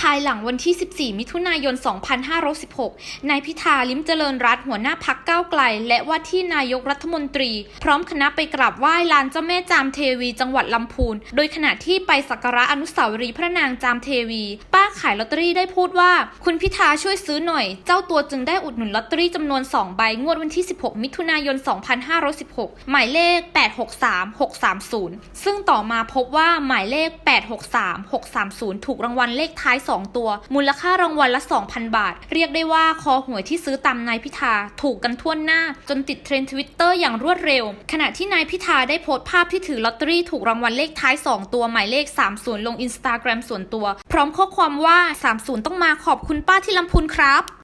ภายหลังวันที่ 14 มิถุนายน 2516 นายพิธาลิ้มเจริญรัตหัวหน้าพักก้าวไกล และว่าที่นายกรัฐมนตรี พร้อมคณะไปกราบไหว้ลานเจ้าแม่จามเทวีจังหวัดลำพูน โดยขณะที่ไปสักการะอนุสาวรีย์พระนางจามเทวี ป้าขายลอตเตอรี่ได้พูดว่า คุณพิธาช่วยซื้อหน่อย เจ้าตัวจึงได้อุดหนุนลอตเตอรี่จำนวน 2 ใบงวดวันที่ 16 มิถุนายน 2516 หมายเลข 863630 ซึ่งต่อมาพบว่าหมายเลข 863630 ถูกรางวัลเลขท้าย2 ตัว มูลค่ารางวัลละ 2,000 บาท เรียกได้ว่าคอหวยที่ซื้อตามนายพิธาถูกกันทั่วหน้า จนติดเทรนด์ทวิตเตอร์อย่างรวดเร็ว ขณะที่นายพิธาได้โพสต์ภาพที่ถือลอตเตอรี่ถูกรางวัลเลขท้าย 2 ตัวหมายเลข 30 ลงอินสตาแกรมส่วนตัว พร้อมข้อความว่า 30 ต้องมาขอบคุณป้าที่ลำพูนครับ